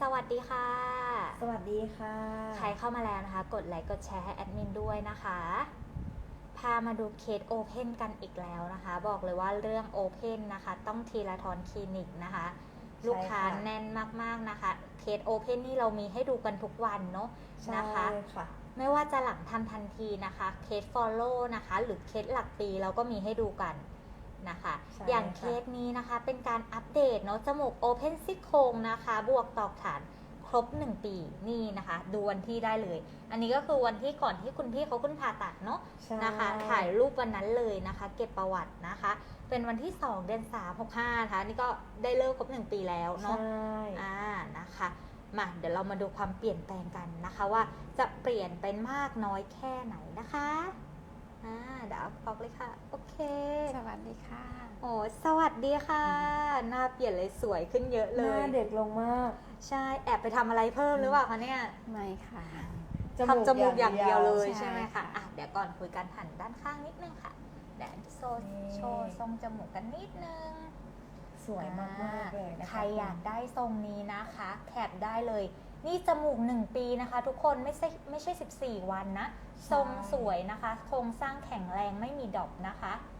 สวัสดีค่ะ สวัสดีค่ะ ใครเข้ามาแล้วนะคะ กดไลค์กดแชร์ให้แอดมินด้วยนะคะ พามาดูเคสโอเพนกันอีกแล้วนะคะ บอกเลยว่าเรื่องโอเพนนะคะ ต้องทีละทอนคลินิกนะคะ ลูกค้าแน่นมากๆนะคะ เคสโอเพนนี่เรามีให้ดูกันทุกวันเนาะใช่นะคะค่ะไม่ว่าจะหลังทำทันทีนะคะ เคส follow นะคะ หรือเคสหลักปีเราก็มีให้ดูกัน นะคะ ใช่อย่างค่ะเคสนี้นะคะเป็นการอัปเดตเนาะจมูก Open ซี่โครงนะคะ บวกตอกฐานครบ 1 ปีนี่นะคะ ดูวันที่ได้เลย อันนี้ก็คือวันที่ก่อนที่คุณพี่เขาขึ้นผ่าตัดเนาะใช่นะคะ ถ่ายรูปวันนั้นเลยนะคะ เก็บประวัตินะคะ เป็นวันที่ 2 เดือน3 65นะคะนี่ก็ได้เลิกครบ 1 ปีแล้วใช่เนาะอ่านะคะมาเดี๋ยวเรามาดูความเปลี่ยนแปลงกันนะคะ ว่าจะเปลี่ยนเป็นมากน้อยแค่ไหนนะคะอ่าเดี๋ยวเอาออกเลยค่ะ โอเคส วัสดีค่ะโอ้สวัสดีค่ะ หน้าเปลี่ยนเลยสวยขึ้นเยอะหเลน้าย เด็กลงมาก ใช่แอบไปทำอะไรเพิ่มหรือเปล่าคะเนี่ยไม่ค่ะ ทำจมูกอย่างเดียวเลยใช่ ใช่ไหมคะค่ะอะเดี๋ยวก่อนคุยกันหันด้านข้างนิดนึงค่ะเดี๋ยวโชว์นี่ โชว์ทรงจมูกกันนิดนึง สวยมากๆเลยนะคะใครอยากได้ทรงนี้นะคะ แคปได้เลย นี่จมูก 1 ปีนะคะ ทุกคนไม่ใช่ไม่ใช่ 14 วันนะ ทรงสวยนะคะ โครงสร้างแข็งแรงไม่มีดรอปนะคะอะโค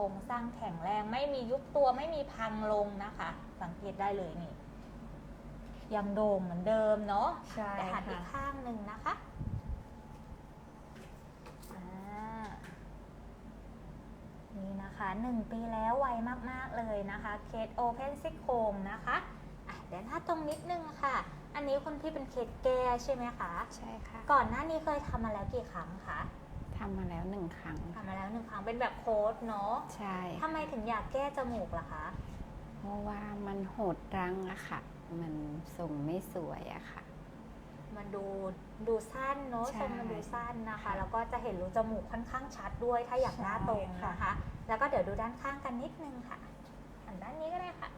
รงสร้างแข็งแรงไม่มียุบตัวไม่มีพังลงนะคะ สังเกตได้เลยนี่ ยังโด่งเหมือนเดิมเนาะใช่แต่หันอีค่ะกข้างหนึ่งนะคะอ่านี่นะคะหนึ่งปีแล้วไวมาก ๆ เลยนะคะเคสโอเพนซิโคงนะคะอะเดี๋ยวหน้าตรงนิดนึงค่ะ อันนี้คุณพี่เป็นเคสแก้ใช่ไหมคะ ใช่ค่ะ ก่อนหน้านี้เคยทำมาแล้วกี่ครั้งคะทำมาแล้วหนึ่งครั้ง เป็นแบบโค้ดเนาะใช่ทำไมถึงอยากแก้จมูกล่ะคะ เพราะว่ามันหดรั้งอะค่ะ มันทรงไม่สวยอะค่ะ มันดูดูสั้นเนาะใช่ ทรงมันดูสั้นนะคะค่ะแล้วก็จะเห็นรูจมูกค่อนข้างชัดด้วย ถ้าอยากหน้าตรงใช่ค่ะนะคะ แล้วก็เดี๋ยวดูด้านข้างกันนิดนึงค่ะอันด้านนี้ก็ได้ค่ะ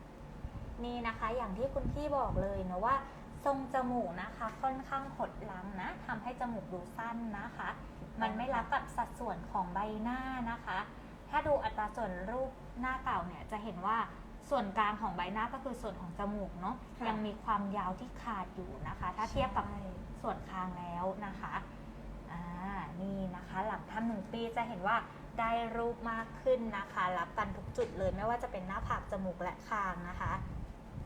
นี่นะคะอย่างที่คุณพี่บอกเลยเนาะว่า ทรงจมูกนะคะ ค่อนข้างหดหลังนะทำให้จมูกดูสั้นนะคะ มันไม่รับกับสัดส่วนของใบ หน้านะคะ ถ้าดูอัตราส่วนรูปหน้าเก่าเนี่ยจะเห็นว่าส่วนกลางของใบหน้าก็คือส่วนของจมูกเนาะค่ะยังมีความยาวที่ขาดอยู่นะคะ ถ้าเทียบกับใช่ ส่วนคางแล้วนะคะอ่านี่นะคะหลังทำหนึ่งปีจะเห็นว่าได้รูปมากขึ้นนะคะ รับกันทุกจุดเลยไม่ว่าจะเป็นหน้าผากจมูกและคางนะคะ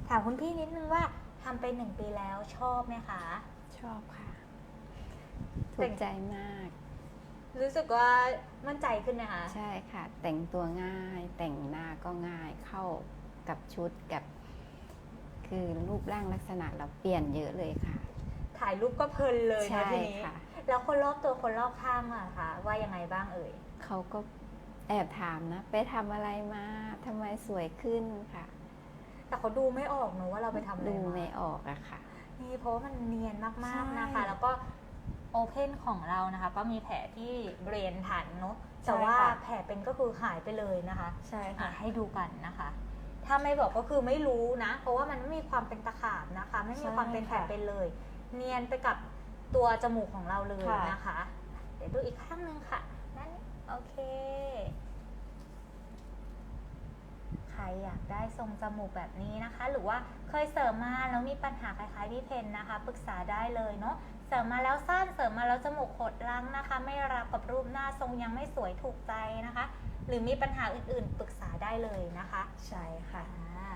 ถามคุณพี่นิดนึงว่าทำไปหนึ่งปีแล้วชอบไหมคะ ชอบค่ะ ถูแต่กใจมากรู้ สึกว่ามั่นใจขึ้นไหมคะใช่ค่ะ แต่งตัวง่าย แต่งหน้าก็ง่ายเข้ากับชุดกับ คือรูปร่างลักษณะเราเปลี่ยนเยอะเลยค่ะ ถ่ายรูปก็เพลินเลยใช่นะทีนี้ค่ะ แล้วคนรอบตัวคนรอบข้างอะคะว่ายังไงบ้างเอ่ยเขาก็แอบถามนะ ไปทำอะไรมาทำไมสวยขึ้นค่ะ แต่เขาดูไม่ออกเนอะว่าเราไปทำอะไรดูมา ไม่ออกอะค่ะ นี่เพราะว่ามันเนียนมากๆนะคะใช่แล้วก็ โอเพนของเรานะคะ ก็มีแผลที่เบรนทันเนาะใช่แต่ว่าค่ะ แผลเป็นก็คือหายไปเลยนะคะใช่อะค่ะ ให้ดูกันนะคะ ถ้าไม่บอกก็คือไม่รู้นะ เพราะว่ามันไม่มีความเป็นตะขาบนะคะ ไม่มีความเป็นแผลเป็นเลย เนียนไปกับตัวจมูกของเราเลยค่ะนะคะ เดี๋ยวดูอีกข้างหนึงค่ะนั่นโอเค ใครอยากได้ทรงจมูกแบบนี้นะคะ หรือว่าเคยเสริมมาแล้วมีปัญหาคล้ายๆพี่เพนนะคะ ปรึกษาได้เลยเนาะ เสริมมาแล้วสั้นเสริมมาแล้วจมูกหดลังนะคะ ไม่รับกับรูปหน้าทรงยังไม่สวยถูกใจนะคะ หรือมีปัญหาอื่นๆปรึกษาได้เลยนะคะ ใช่ค่ะอ่า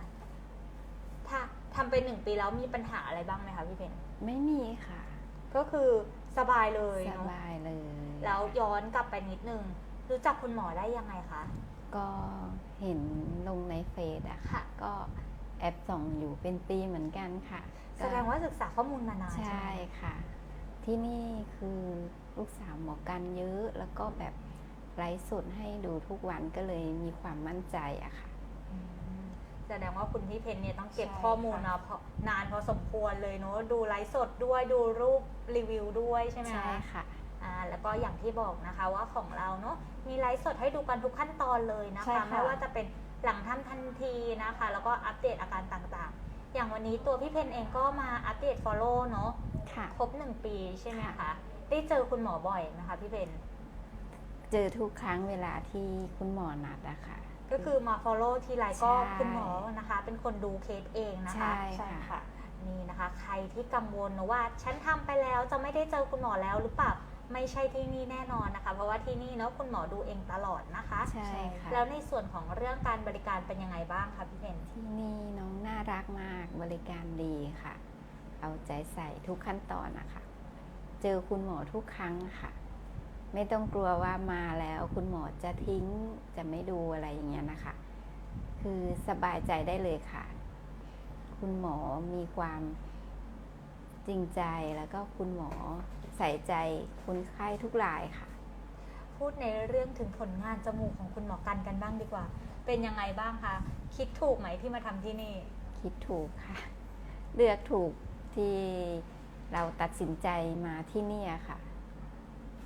ถ้าทำไปหนึ่งปีแล้วมีปัญหาอะไรบ้างไหมคะพี่เพนไม่มีค่ะ ก็คือสบายเลยสเนาะบายเลย แล้วย้อนกลับไปนิดนึง รู้จักคุณหมอได้ยังไงคะ ก็เห็นลงในเฟซอะค่ะ ก็แอบส่องอยู่เป็นปีเหมือนกันค่ะ แสดงว่าศึกษาข้อมูลมานานใช่ใช่ไหมค่ะ ที่นี่คือลูกสาวหมอกันเยอะ แล้วก็แบบไลฟ์สดให้ดูทุกวันก็เลยมีความมั่นใจอะค่ะอืมแสดงว่าคุณพี่เพนเนี่ยต้องเก็บใช่ข้อมูลค่ะ มาพอนานพอสมควรเลยเนาะดูไลฟ์สดด้วยดูรูปรีวิวด้วยใช่ไหมใช่คะค่ะ อ่าแล้วก็อย่างที่บอกนะคะว่าของเราเนาะมีไลฟ์สดให้ดูกันทุกขั้นตอนเลยนะใช่คะ ค่ะ ไม่ว่าจะเป็นหลังทำทันทีนะคะ แล้วก็อัปเดตอาการต่างๆ อย่างวันนี้ตัวพี่เพนเองก็มาอัปเดต Follow เนาะ ค่ะ ครบหนึ่งปีใช่ไหมคะค่ะได้เจอคุณหมอบ่อยไหมคะพี่เพนเจอทุกครั้งเวลาที่คุณหมอนัดอะค่ะ ก็คือมา follow ทีไรก็ใช่ คุณหมอนะคะ เป็นคนดูเคสเองนะคะใช่ใช่ค่ะค่ะ นี่นะคะ ใครที่กังวลนะว่า ฉันทำไปแล้วจะไม่ได้เจอคุณหมอแล้วหรือเปล่าไม่ใช่ที่นี่แน่นอนนะคะ เพราะว่าที่นี่เนาะคุณหมอดูเองตลอดนะคะ ใช่ค่ะ แล้วในส่วนของเรื่องการบริการเป็นยังไงบ้างคะพี่เพนที่นี่น้องน่ารักมากบริการดีค่ะ เอาใจใส่ทุกขั้นตอนนะคะ เจอคุณหมอทุกครั้งค่ะ ไม่ต้องกลัวว่ามาแล้วคุณหมอจะทิ้งจะไม่ดูอะไรอย่างเงี้ยนะคะ คือสบายใจได้เลยค่ะ คุณหมอมีความจริงใจแล้วก็คุณหมอใส่ใจคนไข้ทุกรายค่ะ พูดในเรื่องถึงผลงานจมูกของคุณหมอกันกันบ้างดีกว่า เป็นยังไงบ้างคะ คิดถูกไหมที่มาทำที่นี่ คิดถูกค่ะ เลือกถูก ที่เราตัดสินใจมาที่เนี่ยค่ะ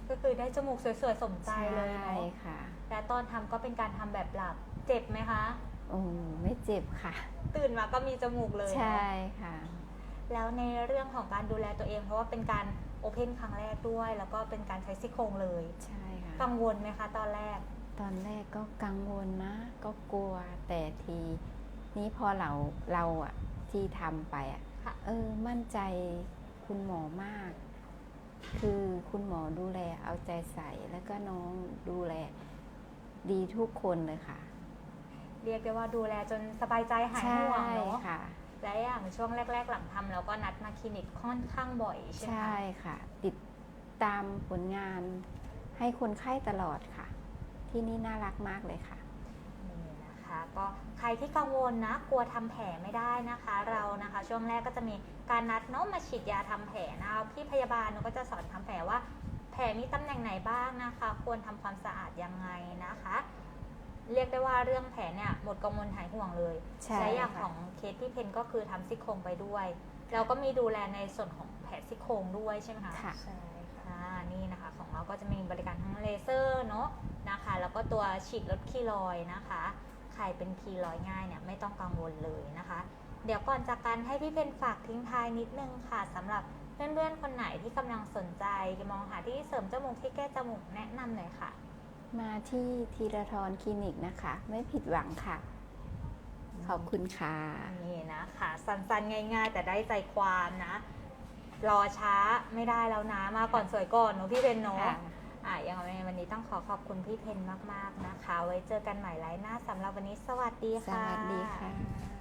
ก็คือได้จมูกสวยๆสมใจเลยเนาะใช่ค่ะและตอนทำก็เป็นการทำแบบหลับ เจ็บไหมคะ โอ้ไม่เจ็บค่ะ ตื่นมาก็มีจมูกเลยใช่เนาะค่ะ แล้วในเรื่องของการดูแลตัวเองเพราะว่าเป็นการโอเพนครั้งแรกด้วย แล้วก็เป็นการใช้ซี่โครงเลย ใช่ค่ะ กังวลไหมคะ ตอนแรก ตอนแรกก็กังวลนะ ก็กลัวแต่ทีนี้พอเราเราอะที่ทำไปอะค่ะ เออมั่นใจคุณหมอมาก คือคุณหมอดูแลเอาใจใส่แล้วก็น้องดูแลดีทุกคนเลยค่ะ เรียกได้ว่าดูแลจนสบายใจหายห่วงเนาะค่ะและอย่างช่วงแรก ๆ หลังทำเราก็นัดมาคลินิกค่อนข้างบ่อยใช่ไหมใช่คะค่ะ ติดตามผลงานให้คนไข้ตลอดค่ะ ที่นี่น่ารักมากเลยค่ะนี่นะคะ ก็ใครที่กังวลนะกลัวทำแผลไม่ได้นะคะ เรานะคะ ช่วงแรกก็จะมีการนัดเนาะมาฉีดยาทำแผลนะคะพี่พยาบาลเนอะก็จะสอนทำแผลว่า แผลมีตำแหน่งไหนบ้างนะคะ ควรทำความสะอาดยังไงนะคะ เรียกได้ว่าเรื่องแผลเนี่ยหมดกังวลหายห่วงเลยใช่และอย่างค่ะของเคสพี่เพนก็คือทำซี่โครงไปด้วยเราก็มีดูแลในส่วนของแผลซี่โครงด้วยใช่ไหมคะค่ะใช่ค่ะอ่านี่นะคะของเราก็จะมีบริการทั้งเลเซอร์เนาะนะคะ แล้วก็ตัวฉีดลดคีรอยด์นะคะ ใครเป็นคีรอยด์ง่ายเนี่ยไม่ต้องกังวลเลยนะคะ เดี๋ยวก่อนจากกันให้พี่เพนฝากทิ้งท้ายนิดนึงค่ะสำหรับเพื่อนๆคนไหนที่กำลังสนใจมองหาที่เสริมจมูกที่แก้จมูกแนะนำหน่อยค่ะ มาที่ทีรทรคลินิกนะคะ ไม่ผิดหวังค่ะ ขอบคุณค่ะนี่นะคะสั้นๆง่าย ๆ แต่ได้ใจความนะ รอช้าไม่ได้แล้วนะมาก่อนสวยก่อนเนอะพี่เพนเนาะค่ะ อะยังไงวันนี้ต้องขอขอบคุณพี่เพนมาก ๆ นะคะ ไว้เจอกันใหม่ไลฟ์หน้าสำหรับวันนี้สวัสดีสค่ะ วัสดีค่ะ